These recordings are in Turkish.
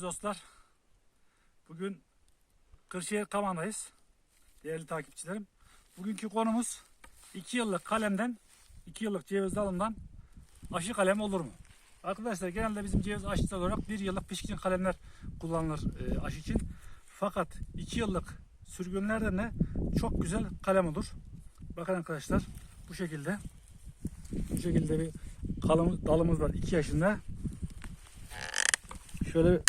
Dostlar. Bugün Kırşehir Kaman'dayız. Değerli takipçilerim. Bugünkü konumuz 2 yıllık kalemden 2 yıllık ceviz dalından aşı kalem olur mu? Arkadaşlar genelde bizim ceviz aşısı olarak 1 yıllık pişkin kalemler kullanılır e, aşı için. Fakat 2 yıllık sürgünlerden de çok güzel kalem olur. Bakın arkadaşlar bu şekilde bu şekilde bir kalım, dalımız var 2 yaşında. Şöyle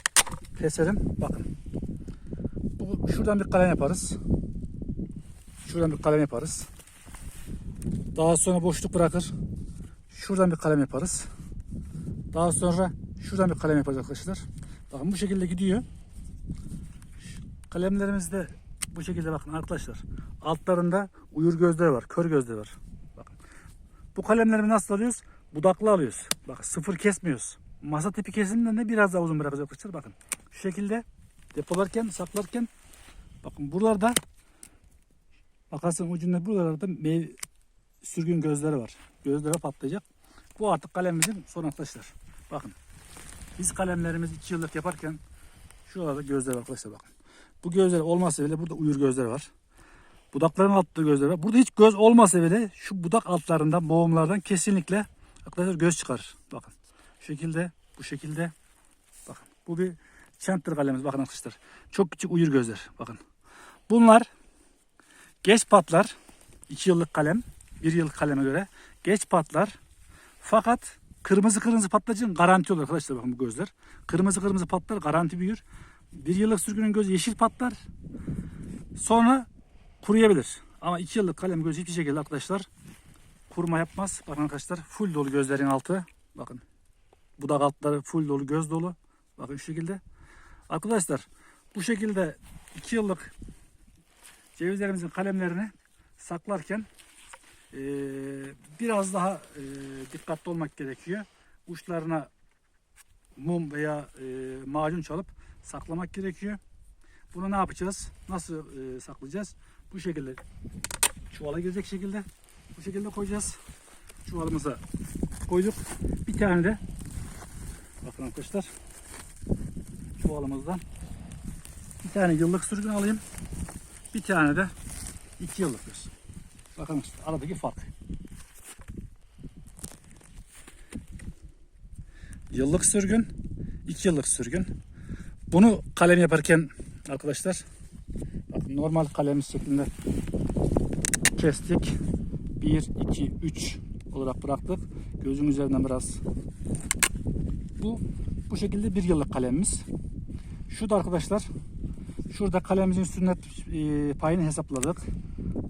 keselim. Bakın. Bu, şuradan bir kalem yaparız. Şuradan bir kalem yaparız. Daha sonra boşluk bırakır. Şuradan bir kalem yaparız. Daha sonra şuradan bir kalem yaparız arkadaşlar. Bakın bu şekilde gidiyor. Kalemlerimiz de bu şekilde bakın arkadaşlar. Altlarında uyur gözleri var, kör gözleri var. Bakın. Bu kalemlerimi nasıl alıyoruz? Budaklı alıyoruz. Bak sıfır kesmiyoruz. Masa tipi kesimden de biraz daha uzun bırakacağız arkadaşlar. Bakın. Şu şekilde depolarken, saklarken bakın buralarda makasın ucunda buralarda meyve, sürgün gözleri var. Gözleri patlayacak. Bu artık kalemimizin son arkadaşlar. Bakın. Biz kalemlerimizi 2 yıllık yaparken şurada gözler var arkadaşlar bakın. Bu gözler olmasa bile burada uyur gözler var. Budakların altında gözler var. Burada hiç göz olmasa bile şu budak altlarından, boğumlardan kesinlikle arkadaşlar göz çıkarır. Bakın. Şu şekilde, bu şekilde. Bakın. Bu bir center kalemimiz. Bakın arkadaşlar. Çok küçük uyur gözler. Bakın. Bunlar geç patlar. 2 yıllık kalem. 1 yıllık kaleme göre. Geç patlar. Fakat kırmızı kırmızı patlayıcının garanti olur arkadaşlar bakın bu gözler. Kırmızı kırmızı patlar garanti büyür. Bir yıllık sürgünün gözü yeşil patlar. Sonra kuruyabilir. Ama iki yıllık kalem gözü hiçbir şekilde arkadaşlar kuruma yapmaz. Bakın arkadaşlar full dolu gözlerin altı. Bakın budak altları full dolu göz dolu. Bakın şu şekilde. Arkadaşlar bu şekilde iki yıllık cevizlerimizin kalemlerini saklarken eee, biraz daha eee, dikkatli olmak gerekiyor. Uçlarına mum veya eee, macun çalıp saklamak gerekiyor. Bunu ne yapacağız? Nasıl eee, saklayacağız? Bu şekilde çuvala girecek şekilde bu şekilde koyacağız. Çuvalımıza koyduk. Bir tane de bakın arkadaşlar çuvalımızdan bir tane yıllık sürgün alayım. Bir tane de iki yıllık göz. Bakın işte aradaki fark. Yıllık sürgün, iki yıllık sürgün. Bunu kalem yaparken arkadaşlar bakın normal kalem şeklinde kestik. 1, 2, 3 olarak bıraktık. Gözün üzerinden biraz. Bu bu şekilde bir yıllık kalemimiz. Şu da arkadaşlar şurada kalemimizin sünnet e, payını hesapladık.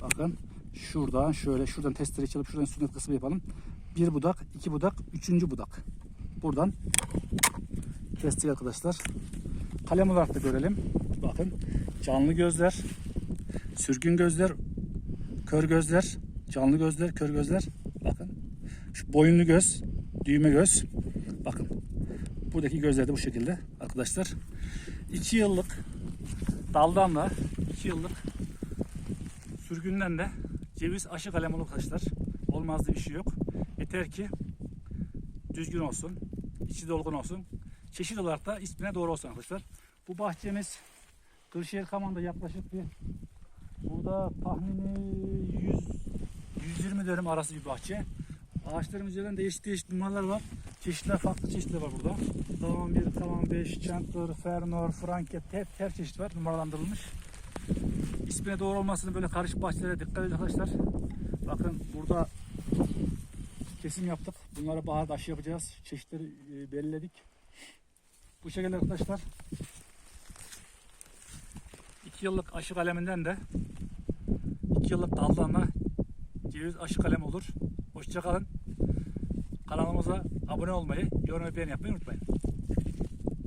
Bakın şuradan şöyle şuradan testere çalıp şuradan sünnet kısmı yapalım. Bir budak, iki budak, üçüncü budak. Buradan kestik arkadaşlar. Kalem olarak da görelim. Bakın canlı gözler, sürgün gözler, kör gözler, canlı gözler, kör gözler. Bakın şu boyunlu göz, düğme göz. Bakın buradaki gözler de bu şekilde arkadaşlar. 2 yıllık daldan da 2 yıllık sürgünden de ceviz aşı kalem olur arkadaşlar. Olmaz diye bir şey yok. Yeter ki düzgün olsun, içi dolgun olsun. Çeşit olarak da ismine doğru olsun arkadaşlar. Bu bahçemiz Kırşehir Kaman'da yaklaşık bir burada tahmini 100 120 dönüm arası bir bahçe. Ağaçların üzerinde değişik değişik numaralar var. Çeşitler farklı çeşitler var burada. Tamam 1, tamam 5, Chandler, Fernor, Franket hep her çeşit var numaralandırılmış. İsmine doğru olmasını böyle karışık bahçelere dikkat edin arkadaşlar. Bakın burada kesim yaptık. Bunlara baharda aşı yapacağız. Çeşitleri e, belirledik. Bu şekilde arkadaşlar 2 yıllık aşı kaleminden de 2 yıllık daldan da ceviz aşı kalem olur. Hoşçakalın. Kanalımıza abone olmayı, yorum ve beğeni yapmayı unutmayın.